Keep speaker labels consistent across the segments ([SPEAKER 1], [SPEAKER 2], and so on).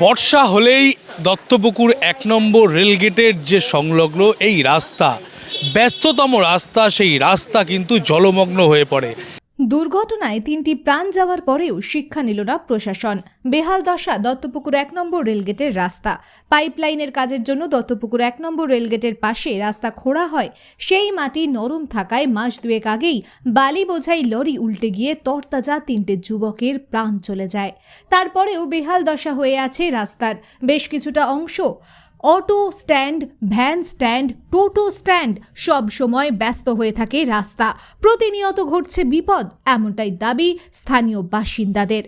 [SPEAKER 1] বর্ষা হলেই দত্তপুকুর এক নম্বর রেলগেটের যে সংলগ্ন এই রাস্তা, ব্যস্ততম রাস্তা, সেই রাস্তা কিন্তু জলমগ্ন হয়ে পড়ে।
[SPEAKER 2] দুর্ঘটনায় তিনটি প্রাণ যাওয়ার পরেও শিক্ষা নিল না প্রশাসন। বেহাল দশা, দত্তপুকুর এক নম্বর রেলগেটের রাস্তা। পাইপলাইনের কাজের জন্য দত্তপুকুর এক নম্বর রেলগেটের পাশে রাস্তা খোঁড়া হয়। সেই মাটি নরম থাকায় মাস দুয়েক আগেই বালি বোঝাই লরি উল্টে গিয়ে তরতাজা তিনটে যুবকের প্রাণ চলে যায়। তারপরেও বেহাল দশা হয়ে আছে রাস্তার। বেশ কিছুটা অংশ অটো স্ট্যান্ড, ভ্যান স্ট্যান্ড, টোটো স্ট্যান্ড সব সময় ব্যস্ত হয়ে থাকে রাস্তা। প্রতিনিয়ত ঘটছে বিপদ, এমনটাই দাবি স্থানীয় বাসিন্দাদের।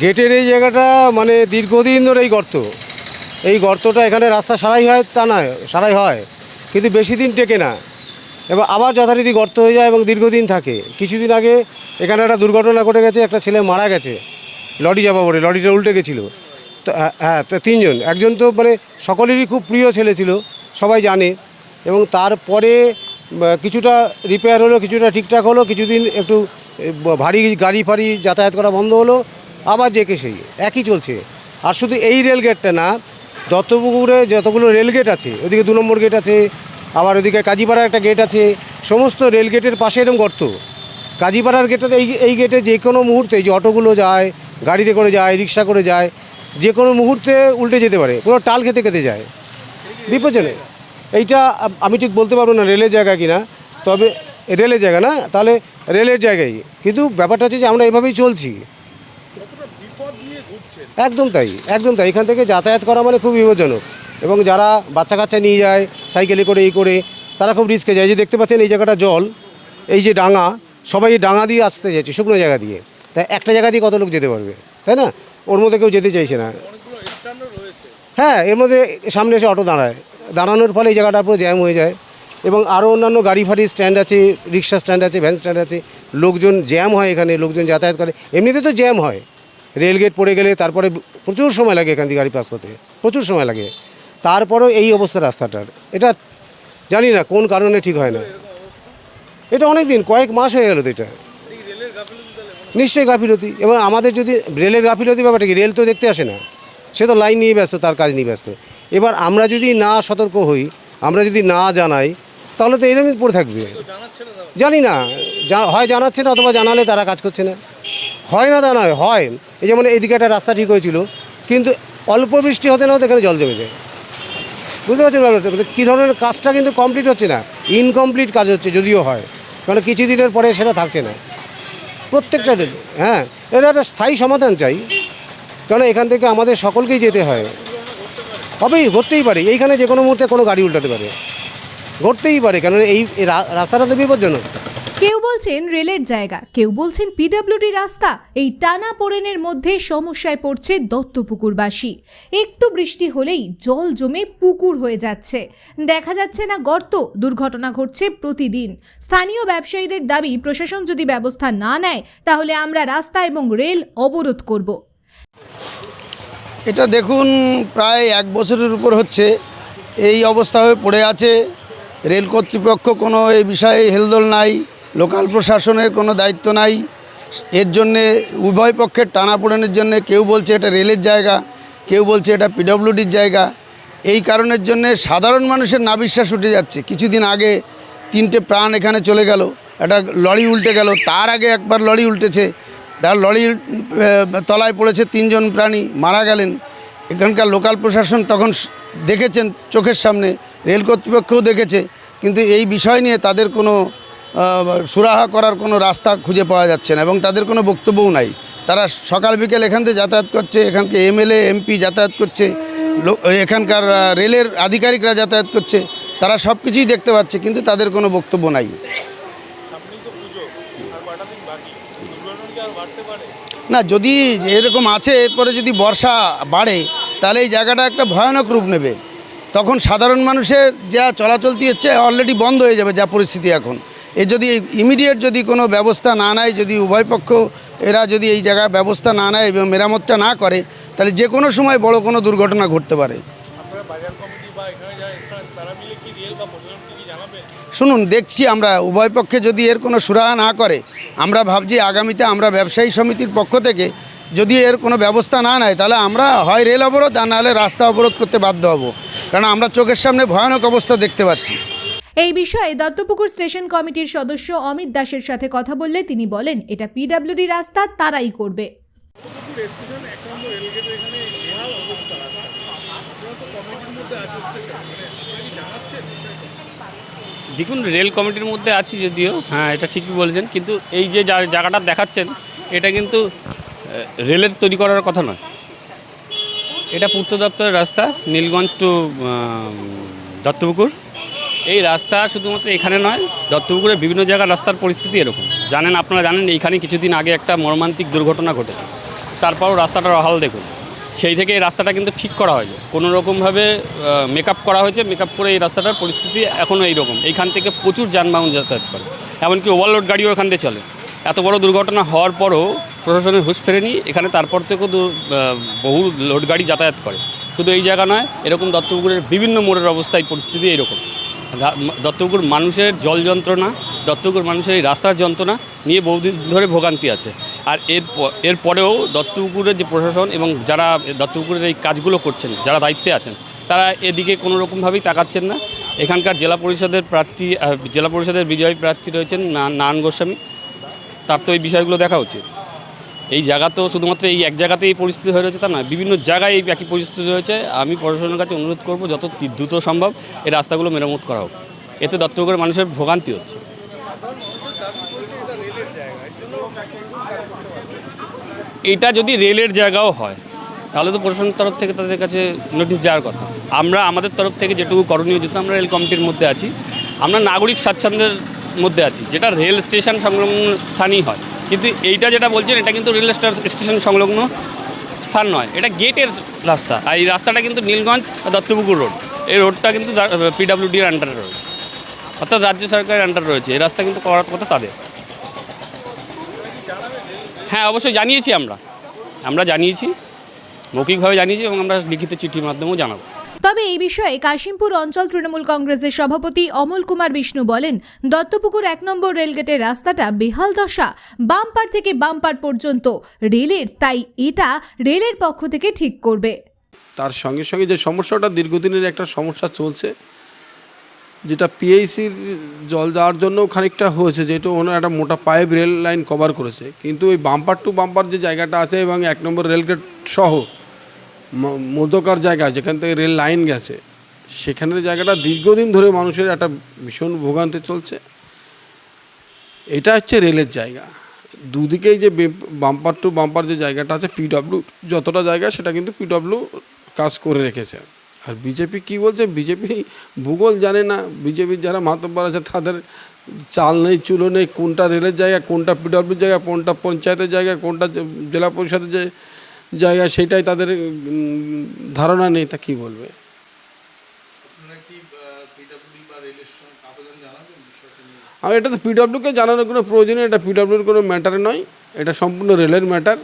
[SPEAKER 3] গেটের এই জায়গাটা মানে দীর্ঘদিন ধরে এই গর্ত। এই গর্তটা এখানে রাস্তা সারাই হয় তা নয়, সারাই হয়, কিন্তু বেশি দিন টেকে না। এবার আবার যথারীতি গর্ত হয়ে যায় এবং দীর্ঘদিন থাকে। কিছুদিন আগে এখানে একটা দুর্ঘটনা ঘটে গেছে, একটা ছেলে মারা গেছে, লরি যাব বলে লরিটা উল্টে গেছিল। হ্যাঁ, হ্যাঁ তো তিনজন। একজন তো মানে সকলেরই খুব প্রিয় ছেলে ছিল সবাই জানে। এবং তারপরে কিছুটা রিপেয়ার হলো কিছুটা ঠিকঠাক হলো কিছুদিন একটু ভারী গাড়ি ফাড়ি যাতায়াত করা বন্ধ হলো আবার জেকে সেই একই চলছে। আর শুধু এই রেলগেটটা না দত্তপুকুরে যতগুলো রেলগেট আছে ওদিকে দু নম্বর গেট আছে আবার ওদিকে কাজীপাড়ার একটা গেট আছে সমস্ত রেলগেটের পাশে এরকম গর্ত। কাজীপাড়ার গেটে এই এই গেটে যে কোনো মুহূর্তে যে অটোগুলো যায় গাড়িতে করে যায় রিক্সা করে যায় যে কোনো মুহূর্তে উল্টে যেতে পারে, পুরো টাল খেতে খেতে যায়। বিপজ্জনক। এইটা আমি ঠিক বলতে পারব না রেলের জায়গা কিনা, তবে রেলের জায়গা না, তাহলে রেলের জায়গায়। কিন্তু ব্যাপারটা হচ্ছে যে আমরা এভাবেই চলছি। একদম তাই একদম তাই। এখান থেকে যাতায়াত করা মানে খুব বিপজ্জনক। এবং যারা বাচ্চা কাচ্চা নিয়ে যায়, সাইকেলে করে, এই করে, তারা খুব রিস্কে যায়। যে দেখতে পাচ্ছেন, এই জায়গাটা জল, এই যে ডাঙা, সবাই ডাঙা দিয়ে আসতে যাচ্ছে শুকনো জায়গা দিয়ে। তাই একটা জায়গা দিয়ে কত লোক যেতে পারবে? তাই না? ওর মধ্যে কেউ যেতে চাইছে না। হ্যাঁ এর মধ্যে সামনে এসে অটো দাঁড়ায়। দাঁড়ানোর ফলে এই জায়গাটা পুরো জ্যাম হয়ে যায়। এবং আরও অন্যান্য গাড়ি ফাড়ি স্ট্যান্ড আছে রিক্সা স্ট্যান্ড আছে ভ্যান স্ট্যান্ড আছে। লোকজন জ্যাম হয় এখানে লোকজন যাতায়াত করে। এমনিতে তো জ্যাম হয়। রেলগেট পড়ে গেলে তারপরে প্রচুর সময় লাগে এখান থেকে গাড়ি পাস করতে। প্রচুর সময় লাগে। তারপরেও এই অবস্থা রাস্তাটার। এটা জানি না কোন কারণে ঠিক হয় না। এটা অনেক দিন কয়েক মাস হয়ে গেল তো এটা। নিশ্চয়ই গাফিলতি। এবং আমাদের যদি রেলের গাফিলতি ব্যাপারটা কি? রেল তো দেখতে আসে না। সে তো লাইন নিয়ে ব্যস্ত, তার কাজ নিয়ে ব্যস্ত। এবার আমরা যদি না সতর্ক হই, আমরা যদি না জানাই, তাহলে তো এরকমই পড়ে থাকবে। জানি না। হয় জানাচ্ছে না অথবা জানালে তারা কাজ করছে না। হয় না তা নয়, হয়। এই যেমন এইদিকে একটা রাস্তা ঠিক হয়েছিল, কিন্তু অল্প বৃষ্টি হতে না হতে এখানে জল জমে যায়। বুঝতে পারছেন ব্যাপারটা? মানে কী ধরনের কাজটা কিন্তু কমপ্লিট হচ্ছে না। ইনকমপ্লিট কাজ হচ্ছে, যদিও হয়। কারণ কিছুদিনের পরে সেটা থাকছে না। প্রত্যেকটা রেল হ্যাঁ। এটা একটা স্থায়ী সমাধান চাই। কেন এখান থেকে আমাদের সকলকেই যেতে হয়। হবেই, ঘটতেই পারে। এইখানে যে কোনো মুহূর্তে কোনো গাড়ি উল্টাতে পারে। ঘটতেই পারে। কারণ এই রাস্তাটা তো বিপজ্জনক।
[SPEAKER 2] কেউ বলছেন রেলের জায়গা, কেউ বলছেন পিডব্লিউডি রাস্তা, এই টানা পোড়েনের মধ্যে সমস্যায় পড়ছে দত্তপুকুরবাসী। একটু বৃষ্টি হলেই জল জমে পুকুর হয়ে যাচ্ছে। দেখা যাচ্ছে না গর্ত, দুর্ঘটনা ঘটছে প্রতিদিন। স্থানীয় ব্যবসায়ীদের দাবি, প্রশাসন যদি ব্যবস্থা না নেয়, তাহলে আমরা রাস্তা এবং রেল অবরোধ করব।
[SPEAKER 4] এটা দেখুন, প্রায় এক বছরের উপর হচ্ছে। এই অবস্থা হয়ে পড়ে আছে। রেল কর্তৃপক্ষ কোনো এই বিষয়ে হেলদোল নাই। লোকাল প্রশাসনের কোনো দায়িত্ব নাই। এর জন্যে উভয় পক্ষের টানাপোড়েনের জন্য কেউ বলছে এটা রেলের জায়গা কেউ বলছে এটা পিডব্লিউডির জায়গা। এই কারণের জন্য সাধারণ মানুষের নাবিশ্বাস উঠে যাচ্ছে। কিছুদিন আগে তিনটে প্রাণ এখানে চলে গেল একটা লরি উল্টে গেল তার আগে একবার লরি উল্টেছে। তার আহ, তলায় পড়েছে তিনজন প্রাণী মারা গেলেন। এখানকার লোকাল প্রশাসন তখন দেখেছেন চোখের সামনে রেল কর্তৃপক্ষও দেখেছে। কিন্তু এই বিষয় নিয়ে তাদের কোনো সুরাহা করার কোনো রাস্তা খুঁজে পাওয়া যাচ্ছে না এবং তাদের কোনো বক্তব্যও নাই। তারা সকাল বিকেল এখান থেকে যাতায়াত করছে, এখানকে এমএলএ, এমপি যাতায়াত করছে এখানকার রেলের আধিকারিকরা যাতায়াত করছে, তারা সব কিছুই দেখতে পাচ্ছে কিন্তু তাদের কোনো বক্তব্য নাই। না, যদি এরকম আছে, এরপরে যদি বর্ষা বাড়ে, তাহলে এই জায়গাটা একটা ভয়ানক রূপ নেবে। তখন সাধারণ মানুষের যা চলাচলতি হচ্ছে অলরেডি বন্ধ হয়ে যাবে যা পরিস্থিতি এখন। এ যদি ইমিডিয়েট যদি কোনো ব্যবস্থা না নেয় যদি উভয় পক্ষ এরা যদি এই জায়গায় ব্যবস্থা না নেয় এবং মেরামতটা না করে তাহলে যে কোনো সময় বড় কোনো দুর্ঘটনা ঘটতে পারে। শুনুন দেখছি আমরা উভয় পক্ষে যদি এর কোনো সুরাহা না করে আমরা ভাবছি আগামীতে আমরা ব্যবসায়ী সমিতির পক্ষ থেকে যদি এর কোনো ব্যবস্থা না নেয় তাহলে আমরা হয় রেল অবরোধ আর নাহলে রাস্তা অবরোধ করতে বাধ্য হব। কারণ আমরা চোখের সামনে ভয়ানক অবস্থা দেখতে পাচ্ছি।
[SPEAKER 2] এই বিষয়ে দত্তপুকুর স্টেশন কমিটির সদস্য অমিত দাসের সাথে কথা বললে তিনি বলেন এটা পিডব্লিউডি রাস্তা তারাই করবে।
[SPEAKER 5] দেখুন রেল কমিটির মধ্যে আছি যদিও হ্যাঁ এটা ঠিকই বলেছেন কিন্তু এই যে জায়গাটা দেখাচ্ছেন এটা কিন্তু রেলের তৈরি করার কথা নয়। এটা পূর্ত দপ্তরের রাস্তা নীলগঞ্জ টু দত্তপুকুর। এই রাস্তা শুধুমাত্র এখানে নয় দত্তপুকুরের বিভিন্ন জায়গার রাস্তার পরিস্থিতি এরকম। জানেন, আপনারা জানেন এইখানে কিছুদিন আগে একটা মর্মান্তিক দুর্ঘটনা ঘটেছে। তারপরও রাস্তাটার হাল দেখুন। সেই থেকে এই রাস্তাটা কিন্তু ঠিক করা হয়েছে কোনো রকমভাবে মেকআপ করা হয়েছে মেকআপ করে এই রাস্তাটার পরিস্থিতি এখনও এইরকম। এইখান থেকে প্রচুর যানবাহন যাতায়াত করে। এমনকি ওভারলোড গাড়িও এখান দিয়ে চলে। এত বড় দুর্ঘটনা হওয়ার পরও প্রশাসনের হুঁশ ফেরেনি। এখানে তারপর থেকেও বহু লোড গাড়ি যাতায়াত করে। শুধু এই জায়গা নয়, এরকম দত্তপুকুরের বিভিন্ন মোড়ের অবস্থা, এই পরিস্থিতি এইরকম। দত্তপুকুর মানুষের জল যন্ত্রণা, দত্তপুকুর মানুষের এই রাস্তার যন্ত্রণা নিয়ে বহুদিন ধরে ভোগান্তি আছে। আর এর এরপরেও দত্তপুকুরের যে প্রশাসন এবং যারা দত্তপুকুরের এই কাজগুলো করছেন, যারা দায়িত্বে আছেন, তারা এদিকে কোনো রকমভাবেই তাকাচ্ছেন না। এখানকার জেলা পরিষদের প্রার্থী জেলা পরিষদের বিজয়ী প্রার্থী রয়েছেন নারায়ণ গোস্বামী। তার তো এই বিষয়গুলো দেখা উচিত। এই জায়গা তো শুধুমাত্র এই এক জায়গাতেই এই পরিস্থিতি হয়ে রয়েছে তা না বিভিন্ন জায়গায় এই একই পরিস্থিতি রয়েছে। আমি প্রশাসনের কাছে অনুরোধ করব, যত দ্রুত সম্ভব এই রাস্তাগুলো মেরামত করা হোক। এতে দত্তপুকুরের মানুষের ভোগান্তি হচ্ছে। এটা যদি রেলের জায়গাও হয়, তাহলে তো প্রশাসনের তরফ থেকে তাদের কাছে নোটিশ যাওয়ার কথা। আমরা আমাদের তরফ থেকে যেটুকু করণীয়, যেহেতু আমরা রেল কমিটির মধ্যে আছি, আমরা নাগরিক স্বাচ্ছন্দ্যের মধ্যে আছি, যেটা রেল স্টেশন সংলগ্ন স্থানই হয়। কিন্তু এইটা যেটা বলছেন, এটা কিন্তু রেল স্টা- স্টেশন সংলগ্ন স্থান নয়। এটা গেটের রাস্তা। আর এই রাস্তাটা কিন্তু নীলগঞ্জ দত্তপুকুর রোড। এই রোডটা কিন্তু পিডাব্লিউডির আন্ডারে রয়েছে। অর্থাৎ রাজ্য সরকারের আন্ডারে রয়েছে। এই রাস্তা কিন্তু করার কথা তাদের। হ্যাঁ অবশ্যই জানিয়েছি আমরা। আমরা জানিয়েছি, মৌখিকভাবে জানিয়েছি এবং আমরা লিখিত চিঠির মাধ্যমেও জানাব।
[SPEAKER 2] তবে এই বিষয়ে কাশিমপুর অঞ্চল তৃণমূল কংগ্রেসের সভাপতি অমল কুমার বিষ্ণু বলেন, দত্তপুকুর এক নম্বর রেলগেটের রাস্তাটা বেহাল দশা, বাম্পার থেকে বাম্পার পর্যন্ত। রেলের, তাই এটা রেলের পক্ষ থেকে ঠিক করবে।
[SPEAKER 6] তার সঙ্গে সঙ্গে যে সমস্যাটা দীর্ঘদিনের একটা সমস্যা চলছে, যেটা পিএইসির জল দেওয়ার জন্য খানিকটা হয়েছে, যেহেতু ওনার একটা মোটা পাইপ রেল লাইন কভার করেছে। কিন্তু ওই বাম্পার টু বাম্পার যে জায়গাটা আছে এবং এক নম্বর রেলগেট সহ মধ্যকার জায়গা, যেখান থেকে রেল লাইন গেছে, সেখানের জায়গাটা দীর্ঘদিন ধরে মানুষের একটা ভীষণ ভোগান্তি চলছে। এটা হচ্ছে রেলের জায়গা। দুদিকেই যে বাম্পার টু বাম্পার যে জায়গাটা আছে পিডব্লিউ যতটা জায়গা, সেটা কিন্তু পিডব্লিউ কাজ করে রেখেছে। আর বিজেপি কি বলছে? বিজেপি ভূগোল জানে না। বিজেপির যারা মাতব্বর আছে, তাদের চাল নেই, চুলো নেই, কোনটা রেলের জায়গা, কোনটা পিডব্লিউর জায়গা, কোনটা পঞ্চায়েতের জায়গা, কোনটা জেলা পরিষদের যে জায়গা সেটাই তাদের ধারণা নেই তা কী বলবে? আর এটা তো পিডব্লিউকে জানানোর কোনো প্রয়োজন নেই এটা পিডব্লিউর কোনো ম্যাটার নয় এটা সম্পূর্ণ রেলের ম্যাটার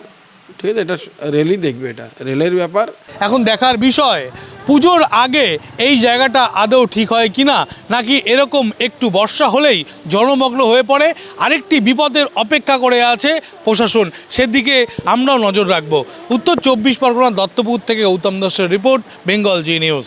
[SPEAKER 6] ঠিক আছে? এটা রেলই দেখবে এটা রেলের ব্যাপার।
[SPEAKER 1] এখন দেখার বিষয় পুজোর আগে এই জায়গাটা আদৌ ঠিক হয় কি না নাকি এরকম একটু বর্ষা হলেই জনমগ্ন হয়ে পড়ে, আরেকটি বিপদের অপেক্ষা করে আছে প্রশাসন। সেদিকে আমরাও নজর রাখব। উত্তর চব্বিশ পরগনা দত্তপুর থেকে গৌতম দাসের রিপোর্ট, বেঙ্গল জি নিউজ।